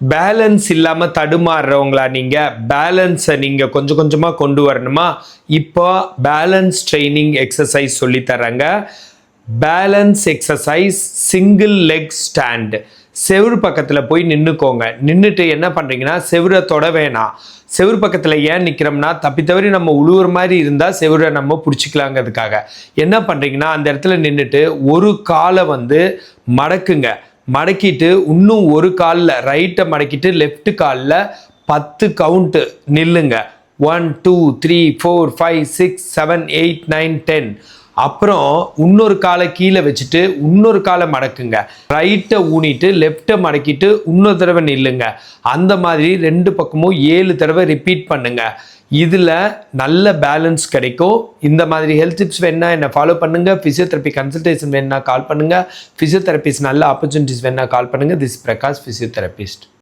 Balance இல்லாமல் தடுமாறுறவங்களா நீங்கள் பேலன்ஸை நீங்கள் கொஞ்சம் கொஞ்சமாக கொண்டு வரணுமா? இப்போ பேலன்ஸ் ட்ரைனிங் எக்ஸசைஸ் சொல்லித்தராங்க balance exercise single leg stand செவுரு பக்கத்தில் போய் நின்றுக்கோங்க நின்றுட்டு என்ன பண்ணுறீங்கன்னா செவுரை தொட வேணாம். செவுரு பக்கத்தில் ஏன் நிற்கிறோம்னா தப்பி தவறி நம்ம உழுவுற மாதிரி இருந்தால் செவுரை நம்ம பிடிச்சிக்கலாங்கிறதுக்காக. என்ன பண்ணுறீங்கன்னா அந்த இடத்துல நின்றுட்டு ஒரு காலை வந்து மடக்குங்க. மடக்கிட்டு இன்னும் ஒரு காலில் ரைட்டை மடக்கிட்டு லெஃப்ட் காலில் பத்து கவுண்ட்டு நில்லுங்க. One two three four five six seven eight nine ten அப்புறம் இன்னொரு காலை கீழே வச்சுட்டு இன்னொரு காலை மடக்குங்க. ரைட்டை ஊனிட்டு லெஃப்ட்டை மடக்கிட்டு இன்னொரு தடவை நில்லுங்க. அந்த மாதிரி ரெண்டு பக்கமும் ஏழு தடவை ரிப்பீட் பண்ணுங்க. இதில் நல்ல பேலன்ஸ் கிடைக்கும். இந்த மாதிரி ஹெல்த் டிப்ஸ் வேணால் என்னை ஃபாலோ பண்ணுங்கள் ஃபிசியோதெரப்பி கன்சல்டேஷன் வேணால் கால் பண்ணுங்கள் ஃபிசியோதெரப்பிஸ்ட் நல்ல ஆப்பர்ச்சுனிட்டிஸ் வேணால் கால் பண்ணுங்கள் திஸ் பிரகாஷ் ஃபிசியோதெரபிஸ்ட்